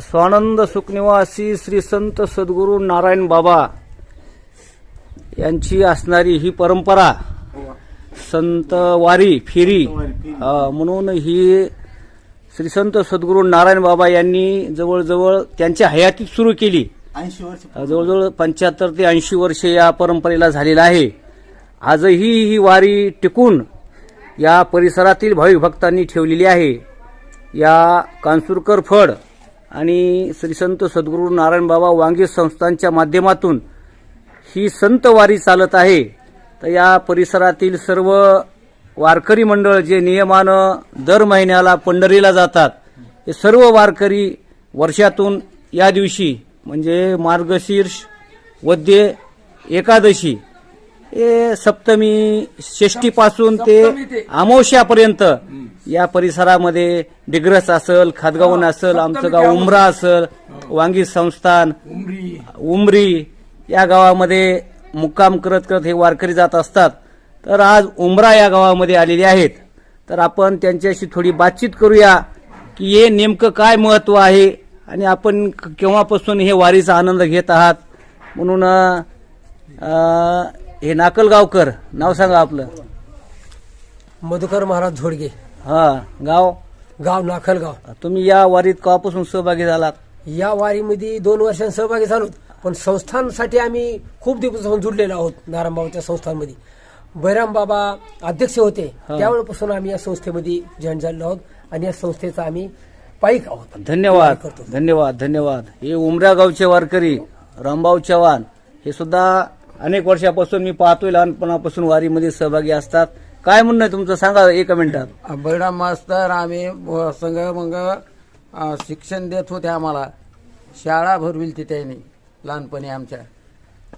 स्वानंद सुखनिवासी श्री संत सद्गुरू नारायण बाबा यांची असणारी ही परंपरा संत वारी फेरी म्हणून ही श्री संत सद्गुरू नारायण बाबा यांनी जवळजवळ त्यांच्या हयातीत सुरू केली. जवळजवळ पंच्याहत्तर ते ऐंशी वर्ष या परंपरेला झालेलं आहे. आजही ही वारी टिकून या परिसरातील भाविक भक्तांनी ठेवलेली आहे. या कांसुरकर फड आणि श्री संत सद्गुरू नारायण बाबा वांगे संस्थांच्या माध्यमातून ही संत वारी चालत आहे. तर या परिसरातील सर्व वारकरी मंडळ जे नियमानं दर महिन्याला पंढरीला जातात हे सर्व वारकरी वर्षातून या दिवशी म्हणजे मार्गशीर्ष वद्य एकादशी हे सप्तमी षष्टीपासून ते अमावस्यापर्यंत या परिसरामध्ये डिग्रस असल खादगावन असल आमचं गाव उमरा असल वांगी संस्थान उमरी. या गावामध्ये मुक्काम करत करत हे वारकरी जात असतात. तर आज उमरा या गावामध्ये आलेले आहेत. तर आपण त्यांच्याशी थोडी बातचीत करूया की हे नेमकं काय महत्त्व आहे आणि आपण केव्हापासून हे वारीचा आनंद घेत आहात. म्हणून हे नाकलगावकर नाव सांगा आपलं. मधुकर महाराज झोडगे. हा गाव? गाव नाखलगाव. तुम्ही या वारीत केव्हापासून सहभागी झालात? या वारीमध्ये दोन वर्षांत सहभागी झालो पण संस्थांसाठी आम्ही खूप दिवसापासून जुडलेलो आहोत नारायणबाबाच्या संस्थांमध्ये. बैराम बाबा अध्यक्ष होते. त्यावेळेपासून आम्ही या संस्थेमध्ये जॉईन झालेलो आहोत आणि या संस्थेचा आम्ही पाईक आहोत. धन्यवाद करतो. धन्यवाद धन्यवाद. हे उमऱ्या गावचे वारकरी रामभाऊ चव्हाण हे सुद्धा अनेक वर्षापासून मी पाहतोय लहानपणापासून वारीमध्ये सहभागी असतात. काय म्हणणं आहे तुमचं? सांगा एका मिनिटात. बैडा मास्तर आम्ही संघ मग शिक्षण देत होते आम्हाला. शाळा भरविली ती त्यांनी लहानपणी आमच्या.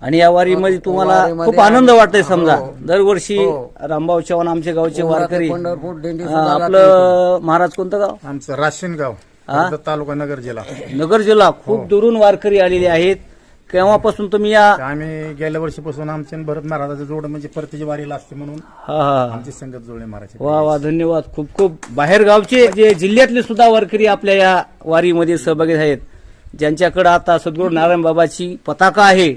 आणि या वारीमध्ये तुम्हाला वारीमध्ये खूप आनंद वाटतोय समजा. हो. दरवर्षी हो. रामभाऊ चव्हाण आमचे गावचे वारकरी. हा, आपलं महाराज कोणतं गाव? आमचं राशीनगाव हा? कर्जत तालुका नगर जिल्हा. नगर जिल्हा. खूप दुरून वारकरी आलेले आहेत. केव्हापासून तुम्ही या? आम्ही गेल्या वर्षीपासून आमचे आणि भरत महाराजाचं जोड म्हणजे परतीची वारीला असते म्हणून हा हा हा. आमची संगत जुळणे महाराज वा वा धन्यवाद. खूप खूप. बाहेर गावचे जे जिल्ह्यातले सुद्धा वारकरी आपल्या या वारीमध्ये सहभागी आहेत. ज्यांच्याकडे आता सद्गुरू नारायण बाबाची पताका आहे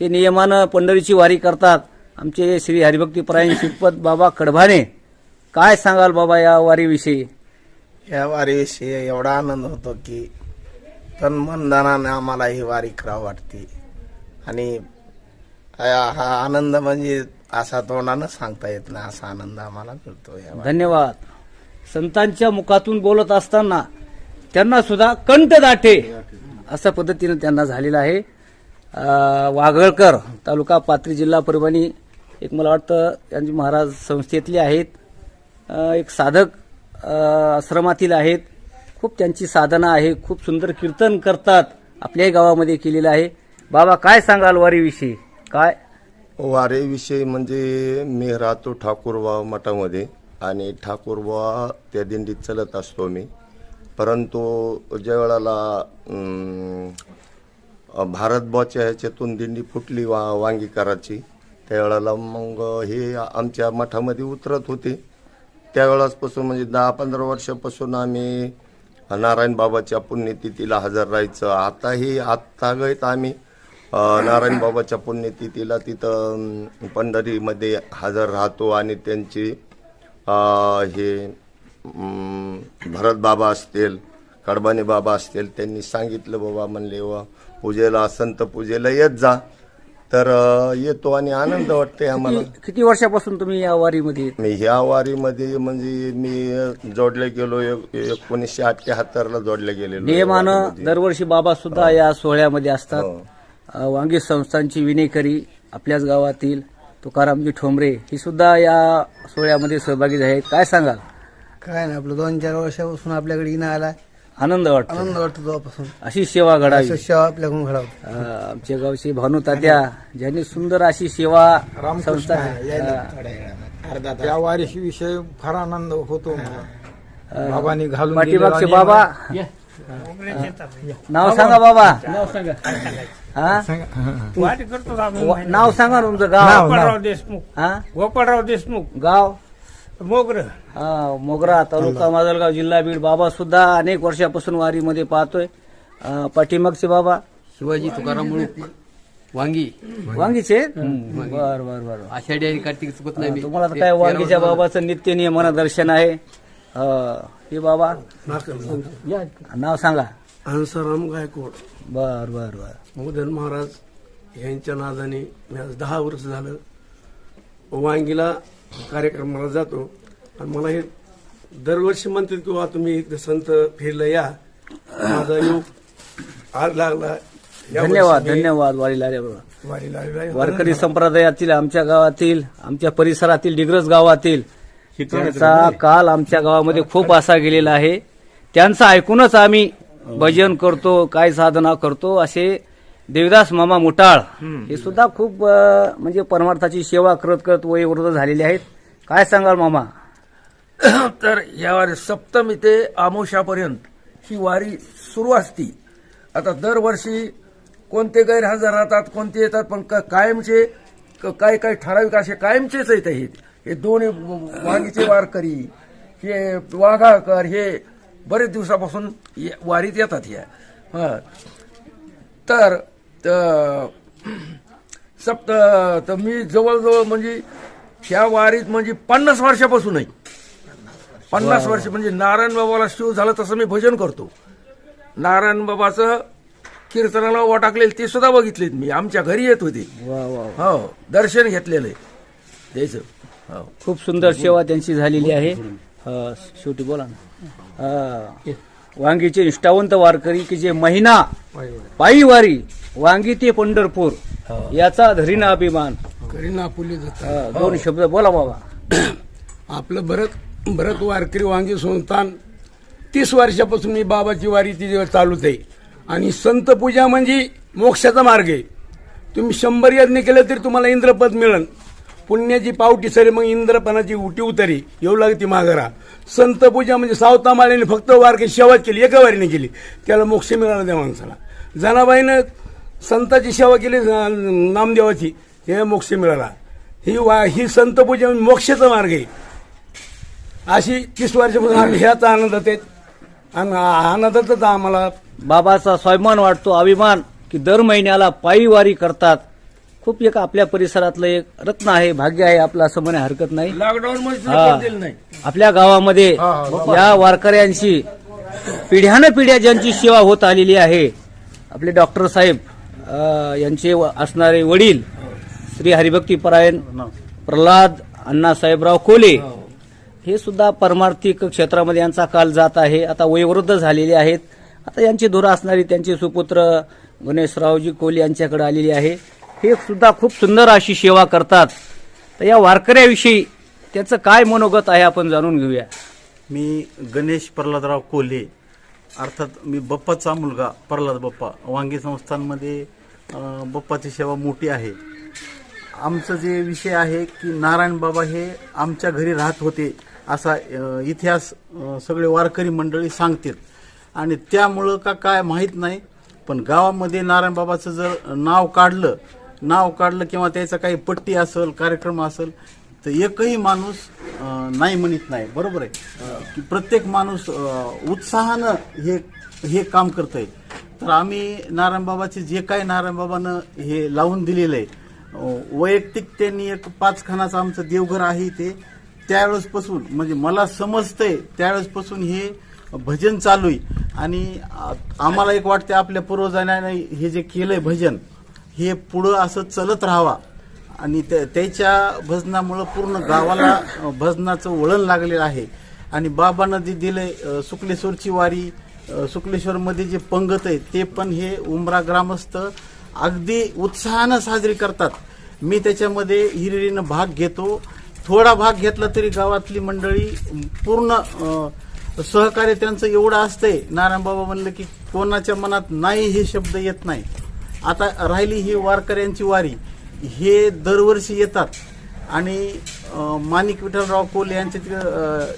ते नियमानं पंढरीची वारी करतात. आमचे श्री हरिभक्तीपरायण श्रीपद बाबा कडभाने काय सांगाल बाबा या वारीविषयी? या वारीविषयी एवढा आनंद होतो की तन मन आम्हाला ही वारी करावं वाटते. आणि हा आनंद म्हणजे असा तोंडानं सांगता येत नाही असा आनंद आम्हाला मिळतो या धन्यवाद. संतांच्या मुखातून बोलत असताना त्यांना सुद्धा कंठ दाटे अशा पद्धतीनं त्यांना झालेलं आहे. वाघळकर तालुका पात्री जिल्हा परभणी एक मला वाटतं त्यांची महाराज संस्थेतले आहेत. एक साधक आश्रमातील आहेत. खूप त्यांची साधना आहे खूप सुंदर कीर्तन करतात आपल्याही गावामध्ये केलेलं आहे. बाबा काय सांगाल वारीविषयी? काय? वारेविषयी म्हणजे मी राहतो ठाकूरबा मठामध्ये आणि ठाकूरबा त्या दिंडीत चलत असतो मी. परंतु ज्या वेळेला भारतबाच्या ह्याच्यातून दिंडी फुटली वा वांगीकराची त्यावेळेला मग हे आमच्या मठामध्ये उतरत होते. त्यावेळेसपासून म्हणजे दहा पंधरा वर्षापासून आम्ही नारायण बाबाच्या पुण्यतिथीला हजर राहायचं. आताही आत्ता गैत आम्ही नारायण बाबाच्या पुण्यतिथीला तिथं पंढरीमध्ये हजर राहतो आणि त्यांची हे भरत बाबा असतील कडबाने बाबा असतील त्यांनी सांगितलं बाबा म्हणले व पूजेला संत पूजेला येत जा. तर अ, येतो आणि आनंद वाटते आम्हाला. किती वर्षापासून तुम्ही या वारीमध्ये मी ह्या वारीमध्ये म्हणजे मी जोडले गेलो एक- एकोणीसशे अठ्याहत्तरला जोडले गेलेलो नियमानं वारीमध्ये. दरवर्षी बाबा सुद्धा या सोहळ्यामध्ये असतात. हो. अ, वांगी संस्थांची विनेकरी आपल्याच गावातील तुकारामजी ठोंबरे ही सुद्धा या सोहळ्यामध्ये सहभागी आहेत काय सांगाल? काय नाही आपलं दोन चार वर्षापासून आपल्याकडे येणं आला आनंद वाटतो. आनंद वाटतो तेव्हापासून. अशी सेवा घडावी. सेवा आपल्याकडून घडावं. अ, आमच्या गावची भानू तात्या ज्यांनी सुंदर अशी सेवा संस्था अ, त्या वारीशी विषय फार आनंद होतो. मला. बाबांनी घालून पाठीमागचे दिलेला बाबा. नाव सांगा बाबा. नाव सांगा. हा? करतो. वा- नाव सांगा ना तुमचं गाव. गोपाळराव देशमुख. हा? गोपाळराव देशमुख. गाव? मोगर. हा मोगरा तालुका माजलगाव जिल्हा बीड. बाबा सुद्धा अनेक वर्षापासून वारीमध्ये पाहतोय. अं, पाठीमागचे बाबा. शिवाजी तुकाराम मुळूक. वांगी. वांगीचे? बर बर बर. आषाढी आणि कार्तिक चुकत नाही मी. तुम्हाला तर काय तेरा वांगीच्या बाबाचं नित्य नियमन दर्शन आहे. अं, हे बाबा. या, नाव सांगा. हंसाराम गायकवाड. बर बर बर. मुदन महाराज यांच्या नादाने मी आज दहा वर्ष झालं वांगीला कार्यक्रमाला जातो. आणि मला हे दरवर्षी म्हणतात की वा तुम्ही इथं संत फिरला या. माझा योग आज लागला. धन्यवाद धन्यवाद वारीला आल्याबरोबर वारीला आलेलो आहे. वारकरी संप्रदायातील आमच्या गावातील आमच्या परिसरातील डिग्रस गावातील त्यांचा काल आमच्या गावामध्ये खूप असा गेलेला आहे. त्यांचं ऐकूनच आम्ही भजन करतो काय साधना करतो असे देवदास मामा मुटाळ हे सुद्धा खूप अं, म्हणजे परमार्थाची सेवा करत करत वयोवृद्ध झालेले आहेत. काय सांगाल मामा? तर या वारी सप्तमी ते आमोशापर्यंत ही वारी सुरू असती. आता दरवर्षी कोणते गैरहजर राहतात कोणते येतात पण क- कायमचे क- काही काही ठराविक असे कायमचेच आहेत हे. दोन्ही वांगीचे वारकरी हे वाघाळकर हे बरेच दिवसापासून ये- वारीत येतात हा. तर त- सप्त तर मी जवळजवळ म्हणजे ह्या वारीत म्हणजे पन्नास वर्षापासून आहे पन्नास वर्ष म्हणजे नारायण बाबाला शिव झालं तसं मी भजन करतो. नारायण बाबाचं कीर्तनाला वाटाकलेलं ते सुद्धा बघितलेत मी. आमच्या घरी येत होते. वा वा हो दर्शन घेतलेलं आहे. त्याचं हो. खूप सुंदर सेवा त्यांची झालेली आहे. अं, शेवटी बोला ना. वांगीचे निष्ठावंत वारकरी की जे महिना पायी वारी वांगी ते पंढरपूर याचा धरीना अभिमान. करीना जातात अं, दोन शब्द बोला बाबा. आपलं भरत भरत वारकरी वांगी संस्थान तीस वर्षापासून मी बाबाची वारी ती चालूच आहे. आणि संत पूजा म्हणजे मोक्षाचा मार्ग आहे. तुम्ही शंभर यज्ञ केलं तरी तुम्हाला इंद्रपद मिळेल पुण्याची पावटी सरी मग इंद्रपणाची उटी उतरी. येऊ लागती माघारा. संत पूजा म्हणजे सावता माळ्याने फक्त वारकरी सेवा केली एका वारीने केली. त्याला मोक्ष मिळाला त्या माणसाला. जनाबाईनं संताची सेवा केली नामदेवाची हे मोक्ष मिळाला. ही वा ही संत पूजा मोक्षाचा मार्ग आहे. अशी तीस वर्षापासून आम्ही ह्याच आनंदात आहेत. आणि आनंदातच आम्हाला बाबाचा स्वाभिमान वाटतो अभिमान की दर महिन्याला पायी वारी करतात. खूप एक आपल्या परिसरातलं एक रत्न आहे भाग्य आहे आपलं असं म्हणे हरकत नाही. लॉकडाऊन मध्ये आपल्या गावामध्ये या वारकऱ्यांची पिढ्यानं पिढ्या ज्यांची सेवा होत आलेली आहे आपले डॉक्टर साहेब यांचे असणारे वडील श्री हरिभक्तीपरायण प्रल्हाद अण्णासाहेबराव कोले हे. सुद्धा परमार्थिक क्षेत्रामध्ये यांचा काल जात आहे. आता वयोवृद्ध झालेले आहेत. आता यांची धुरा असणारी त्यांचे सुपुत्र गणेशरावजी कोले यांच्याकडे आलेली आहे. हे सुद्धा खूप सुंदर अशी सेवा करतात. तर या वारकऱ्याविषयी त्याचं काय मनोगत आहे आपण जाणून घेऊया. मी गणेश प्रल्हादराव कोल्हे अर्थात मी बप्पाचा मुलगा प्रल्हाद बप्पा वांगी संस्थांमध्ये बप्पाची सेवा मोठी आहे. आमचं जे विषय आहे की नारायण बाबा हे आमच्या घरी राहत होते असा इतिहास सगळे वारकरी मंडळी सांगतात आणि त्यामुळं का काय माहीत नाही पण गावामध्ये नारायण बाबाचं जर नाव काढलं नाव काढलं किंवा त्याचा काही पट्टी असेल कार्यक्रम असेल तर एकही माणूस नाही म्हणत नाही. बरोबर आहे? की प्रत्येक माणूस उत्साहानं हे हे काम करतंय. तर आम्ही नारायणबाबाचे जे काही नारायणबाबानं हे लावून दिलेलं आहे वैयक्तिक त्यांनी एक पाच खानाचं आमचं देवघर आहे ते त्यावेळेसपासून म्हणजे मला समजतंय त्यावेळेसपासून हे भजन चालू आहे. आणि आम्हाला एक वाटते आपल्या पूर्वजांना हे जे केलंय भजन हे पुढं असं चलत राहावा. आणि त्या- त्याच्या भजनामुळं पूर्ण गावाला भजनाचं वळण लागलेलं आहे. आणि बाबांना जे दिलंय शुक्लेश्वरची वारी शुक्लेश्वरमध्ये जे पंगत आहे ते पण हे उमरा ग्रामस्थ अगदी उत्साहानं साजरी करतात. मी त्याच्यामध्ये हिरिरीनं भाग घेतो. थोडा भाग घेतला तरी गावातली मंडळी पूर्ण सहकार्य त्यांचं एवढं असतंय. नारायणबाबा म्हणलं की कोणाच्या मनात नाही हे शब्द येत नाही. आता राहिली ही वारकऱ्यांची वारी. हे दरवर्षी येतात. आणि माणिक विठ्ठलराव कोल यांच्या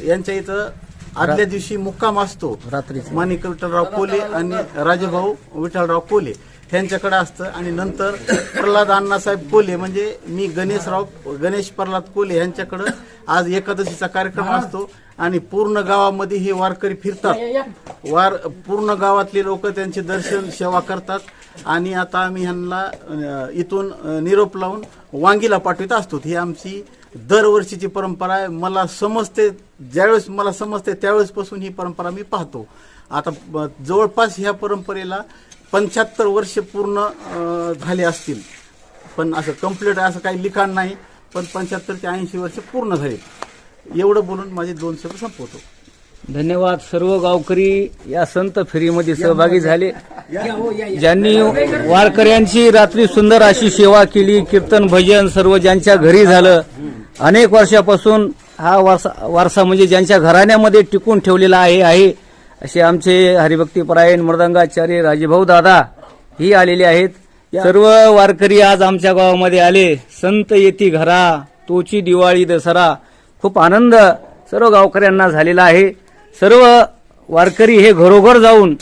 यांच्या इथं आदल्या दिवशी मुक्काम असतो. रात्रीचा. माणिक विठ्ठलराव कोले आणि राजभाऊ विठ्ठलराव कोले यांच्याकडे असतं. आणि नंतर प्रल्हाद अण्णासाहेब कोले म्हणजे मी गणेशराव गणेश प्रल्हाद कोले यांच्याकडं आज एकादशीचा कार्यक्रम असतो. आणि पूर्ण गावामध्ये हे वारकरी फिरतात. वार पूर्ण गावातले लोक त्यांचे दर्शन सेवा करतात. आणि आता आम्ही ह्यांना इथून निरोप लावून वांगीला पाठवित असतो. ही आमची दरवर्षीची परंपरा आहे. मला समजते ज्यावेळेस मला समजते त्यावेळेसपासून ही परंपरा मी पाहतो. आता जवळपास ह्या परंपरेला पंच्याहत्तर वर्ष पूर्ण झाले असतील. पण असं कंप्लीट असं काही लिखाण नाही पण पंच्याहत्तर ते ऐंशी वर्ष पूर्ण झाले. एवढं बोलून माझे दोन शब्द संपवतो. धन्यवाद. सर्व गावकरी या संत फेरीमध्ये सहभागी झाले. ज्यांनी वारकऱ्यांची रात्री सुंदर अशी सेवा केली कीर्तन भजन सर्व ज्यांच्या घरी झालं. अनेक वर्षापासून हा वारसा वारसा म्हणजे ज्यांच्या घराण्यामध्ये टिकून ठेवलेला आहे आहे असे आमचे हरिभक्तीपरायण मृदंगाचार्य राजेभाऊ दादा ही आलेले आहेत. सर्व वारकरी आज आमच्या गावामध्ये आले. संत येती घरा तोची दिवाळी दसरा. खूप आनंद सर्व गावकऱ्यांना झालेला आहे. सर्व वारकरी हे घरोघर जाऊन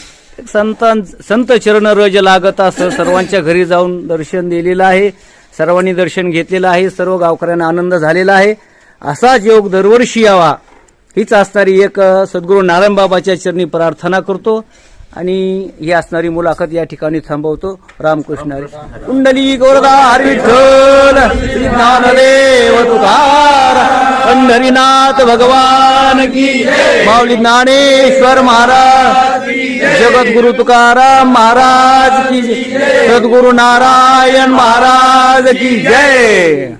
संतां संत चरण रज लागत असं सर्वांच्या घरी जाऊन दर्शन दिलेलं आहे. सर्वांनी दर्शन घेतलेलं आहे सर्व गावकऱ्यांना आनंद झालेला आहे. असाच योग दरवर्षी यावा हीच असणारी एक सद्गुरू नारायणबाबाच्या चरणी प्रार्थना करतो आणि ही असणारी मुलाखत या ठिकाणी थांबवतो. रामकृष्ण हरी. कुंडली गोरदा हरी विठ्ठल ज्ञानदेव तुकार पंढरीनाथ भगवान की माऊली ज्ञानेश्वर महाराज जगद्गुरु तुकाराम महाराज की जय. सद्गुरु नारायण महाराज की जय